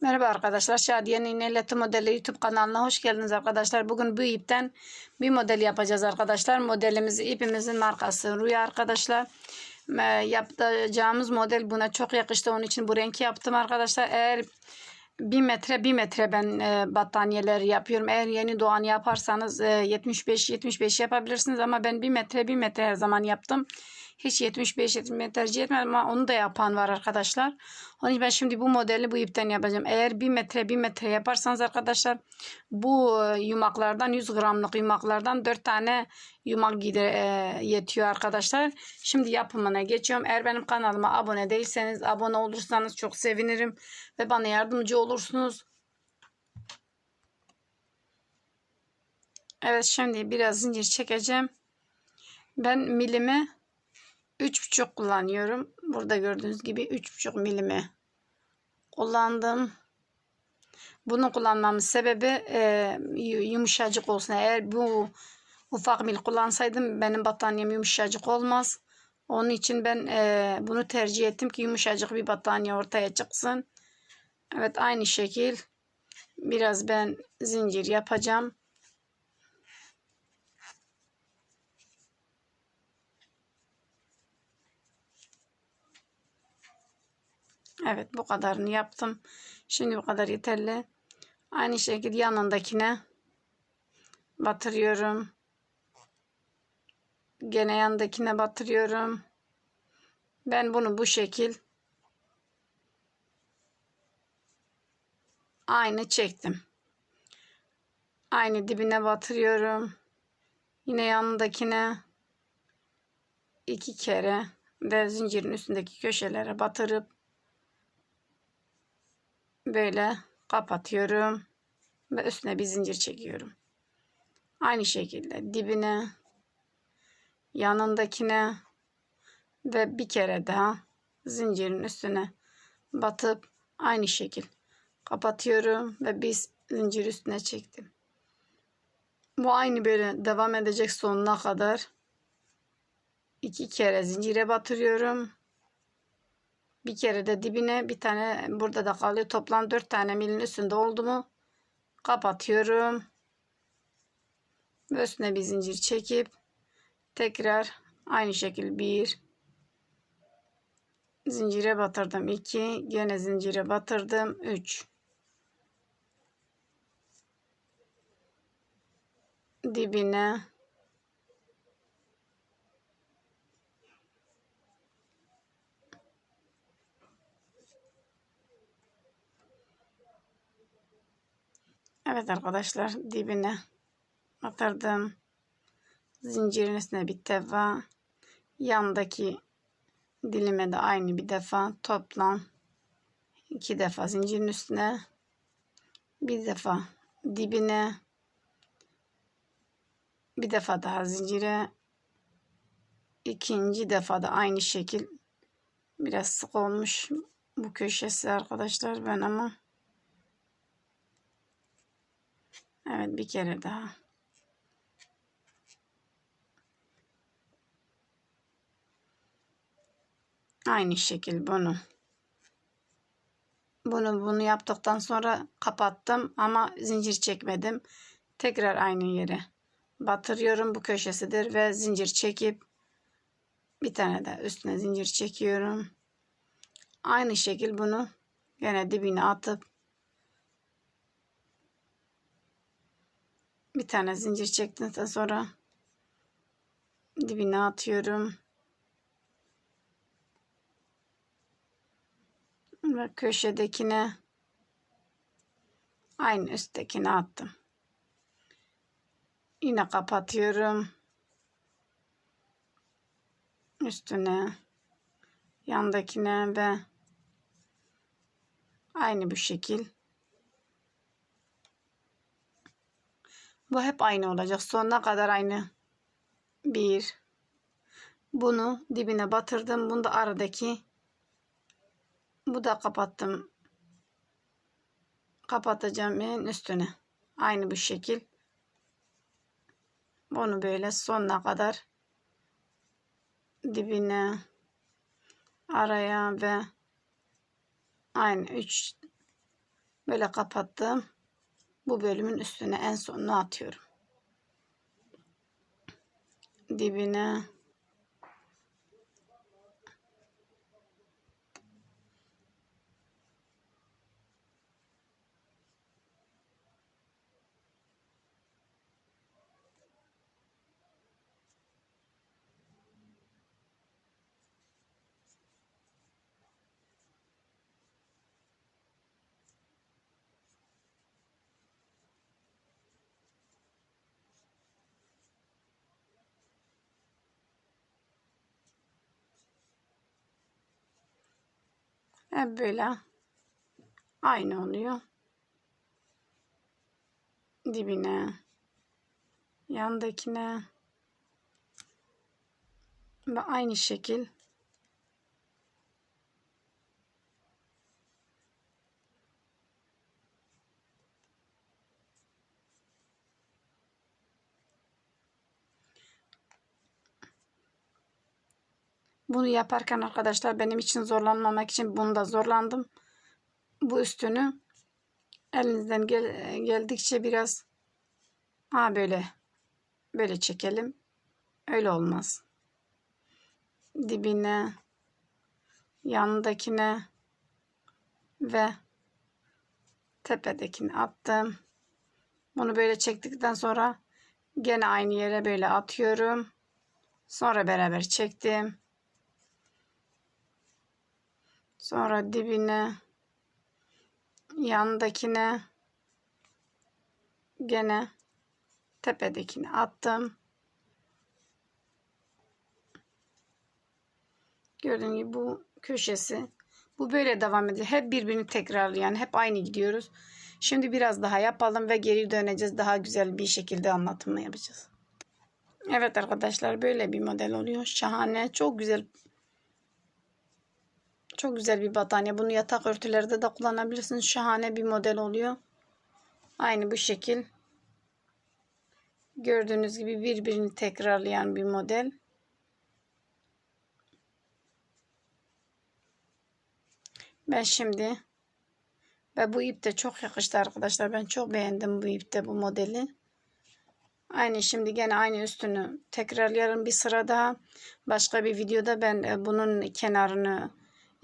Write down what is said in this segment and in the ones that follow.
Merhaba arkadaşlar. Şadiye Nineleti Modeli YouTube kanalına hoş geldiniz arkadaşlar. Bugün bu ipten bir model yapacağız arkadaşlar. Modelimiz ipimizin markası Rüya arkadaşlar. Yapacağımız model buna çok yakıştı. Onun için bu renki yaptım arkadaşlar. Eğer bir metre bir metre ben e, battaniyeler yapıyorum. Eğer yeni doğan yaparsanız e, 75-75 yapabilirsiniz ama ben bir metre bir metre her zaman yaptım. Hiç 75 metre tercih etmedim ama onu da yapan var arkadaşlar. Onun için ben şimdi bu modeli bu ipten yapacağım. Eğer bir metre bir metre yaparsanız arkadaşlar bu e, yumaklardan 100 gramlık yumaklardan 4 tane yumak gider, e, yetiyor arkadaşlar. Şimdi yapımına geçiyorum. Eğer benim kanalıma abone değilseniz abone olursanız çok sevinirim ve bana yardımcı olursunuz. Evet şimdi biraz zincir çekeceğim. Ben milimi 3,5 kullanıyorum. Burada gördüğünüz gibi 3,5 milimi kullandım. Bunu kullanmamın sebebi e, yumuşacık olsun. Eğer bu ufak mil kullansaydım benim battaniyem yumuşacık olmaz. Onun için ben e, bunu tercih ettim ki yumuşacık bir battaniye ortaya çıksın. Evet aynı şekil biraz ben zincir yapacağım. Evet bu kadarını yaptım. Şimdi bu kadar yeterli. Aynı şekilde yanındakine batırıyorum. Gene yanındakine batırıyorum. Ben bunu bu şekil aynı çektim. Aynı dibine batırıyorum. Yine yanındakine iki kere ve zincirin üstündeki köşelere batırıp böyle kapatıyorum ve üstüne bir zincir çekiyorum. Aynı şekilde dibine yanındakine ve bir kere daha zincirin üstüne batıp aynı şekil kapatıyorum ve bir zincir üstüne çektim. Bu aynı böyle devam edecek sonuna kadar. iki kere zincire batırıyorum. Bir kere de dibine bir tane burada da kalıyor. Toplam dört tane milin üstünde oldu mu kapatıyorum. Üstüne bir zincir çekip tekrar aynı şekil bir zincire batırdım 2 gene zincire batırdım 3 dibine Evet arkadaşlar dibine batırdım. Zincirin üstüne bir defa. Yandaki dilime de aynı bir defa. Toplam iki defa zincirin üstüne. Bir defa dibine. Bir defa daha zincire. ikinci defa da aynı şekil. Biraz sık olmuş bu köşesi arkadaşlar ben ama Evet bir kere daha. Aynı şekil bunu. Bunu bunu yaptıktan sonra kapattım ama zincir çekmedim. Tekrar aynı yere batırıyorum. Bu köşesidir ve zincir çekip bir tane de üstüne zincir çekiyorum. Aynı şekil bunu yine dibine atıp bir tane zincir çektikten sonra dibine atıyorum. Ve köşedekine aynı üsttekine attım. Yine kapatıyorum. Üstüne yandakine ve aynı bu şekil Bu hep aynı olacak. Sonuna kadar aynı. Bir. Bunu dibine batırdım. Bunu da aradaki bu da kapattım. Kapatacağım en üstüne. Aynı bu şekil. Bunu böyle sonuna kadar dibine araya ve aynı üç Böyle kapattım. Bu bölümün üstüne en sonuna atıyorum. Dibine hep böyle aynı oluyor. Dibine, yandakine ve aynı şekil Bunu yaparken arkadaşlar benim için zorlanmamak için bunu da zorlandım. Bu üstünü elinizden gel geldikçe biraz ha böyle böyle çekelim. Öyle olmaz. Dibine yanındakine ve tepedekini attım. Bunu böyle çektikten sonra gene aynı yere böyle atıyorum. Sonra beraber çektim. Sonra dibine yandakine gene tepedekini attım. Gördüğünüz gibi bu köşesi. Bu böyle devam ediyor. Hep birbirini tekrarlayan, hep aynı gidiyoruz. Şimdi biraz daha yapalım ve geri döneceğiz. Daha güzel bir şekilde anlatımını yapacağız. Evet arkadaşlar böyle bir model oluyor. Şahane. Çok güzel çok güzel bir battaniye. Bunu yatak örtülerde de kullanabilirsiniz. Şahane bir model oluyor. Aynı bu şekil. Gördüğünüz gibi birbirini tekrarlayan bir model. Ben şimdi ve bu ip de çok yakıştı arkadaşlar. Ben çok beğendim bu ipte bu modeli. Aynı şimdi gene aynı üstünü tekrarlayalım bir sıra daha. Başka bir videoda ben e, bunun kenarını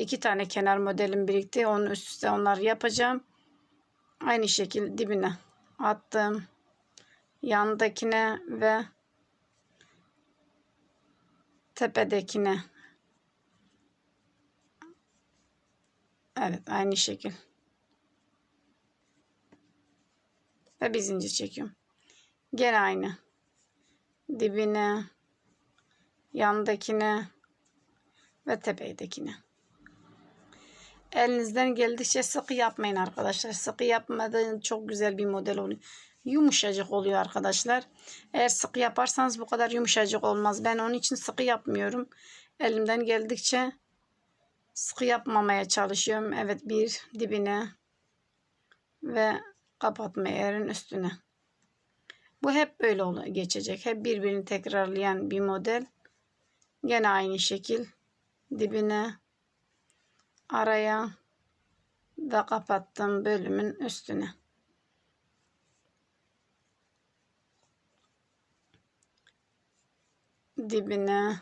iki tane kenar modelim birikti. Onun üst üste onları yapacağım. Aynı şekilde dibine attım. Yandakine ve tepedekine. Evet aynı şekil. Ve bir zincir çekiyorum. Gene aynı. Dibine, yandakine ve tepedekine. Elinizden geldikçe sıkı yapmayın arkadaşlar. Sıkı yapmadan çok güzel bir model oluyor. Yumuşacık oluyor arkadaşlar. Eğer sıkı yaparsanız bu kadar yumuşacık olmaz. Ben onun için sıkı yapmıyorum. Elimden geldikçe sıkı yapmamaya çalışıyorum. Evet bir dibine ve kapatma yerin üstüne. Bu hep böyle geçecek. Hep birbirini tekrarlayan bir model. Gene aynı şekil dibine araya ve kapattım bölümün üstüne. Dibine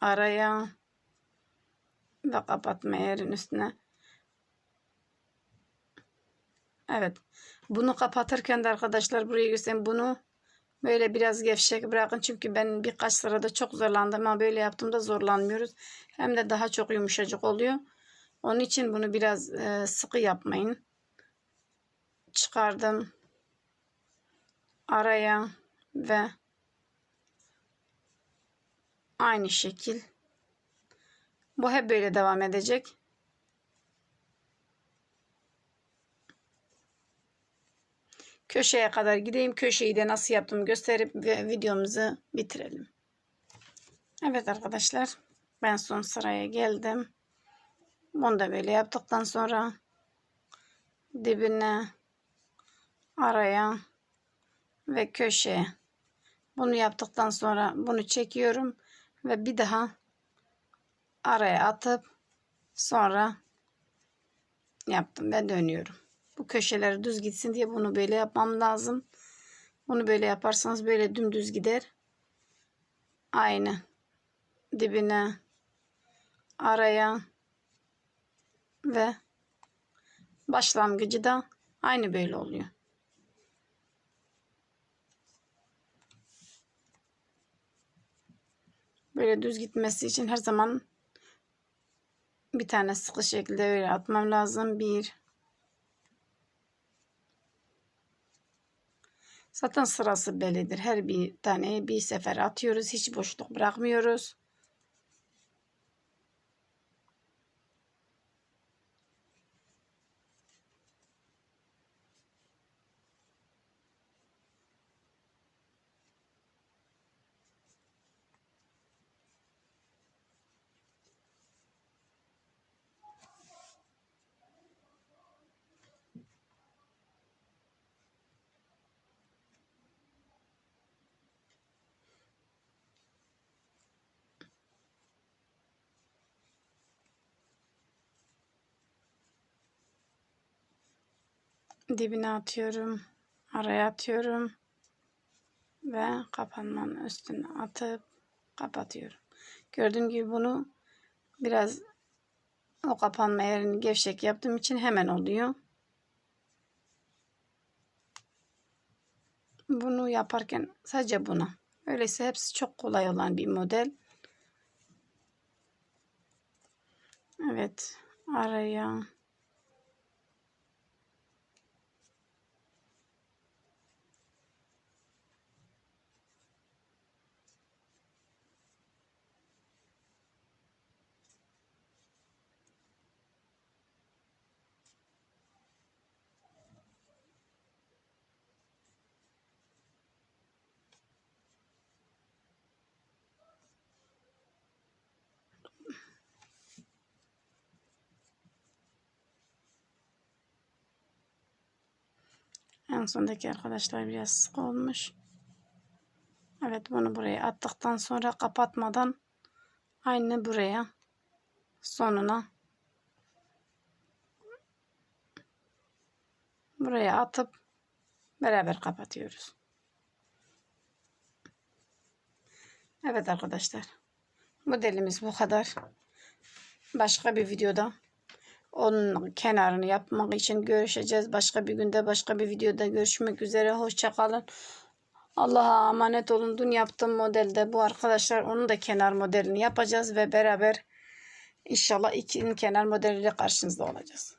araya ve kapatma yerin üstüne. Evet. Bunu kapatırken de arkadaşlar buraya göstereyim. Bunu böyle biraz gevşek bırakın. Çünkü ben birkaç sırada çok zorlandım ama böyle yaptığımda zorlanmıyoruz. Hem de daha çok yumuşacık oluyor. Onun için bunu biraz e, sıkı yapmayın. Çıkardım. Araya ve aynı şekil. Bu hep böyle devam edecek. Köşeye kadar gideyim. Köşeyi de nasıl yaptım gösterip ve videomuzu bitirelim. Evet arkadaşlar. Ben son sıraya geldim. Bunu da böyle yaptıktan sonra dibine araya ve köşeye bunu yaptıktan sonra bunu çekiyorum ve bir daha araya atıp sonra yaptım ve dönüyorum. Bu köşeleri düz gitsin diye bunu böyle yapmam lazım. Bunu böyle yaparsanız böyle dümdüz gider. Aynı. Dibine, araya ve başlangıcı da aynı böyle oluyor. Böyle düz gitmesi için her zaman bir tane sıkı şekilde öyle atmam lazım. Bir. Zaten sırası bellidir. Her bir tane bir sefer atıyoruz. Hiç boşluk bırakmıyoruz. Dibine atıyorum. Araya atıyorum. Ve kapanmanın üstüne atıp kapatıyorum. Gördüğüm gibi bunu biraz o kapanma yerini gevşek yaptığım için hemen oluyor. Bunu yaparken sadece buna. Öyleyse hepsi çok kolay olan bir model. Evet. Araya En sondaki arkadaşlar biraz sık olmuş. Evet bunu buraya attıktan sonra kapatmadan aynı buraya sonuna buraya atıp beraber kapatıyoruz. Evet arkadaşlar. Modelimiz bu kadar. Başka bir videoda onun kenarını yapmak için görüşeceğiz. Başka bir günde başka bir videoda görüşmek üzere. Hoşçakalın. Allah'a emanet olun. Dün yaptığım modelde bu arkadaşlar. Onun da kenar modelini yapacağız ve beraber inşallah ikinin kenar modeliyle karşınızda olacağız.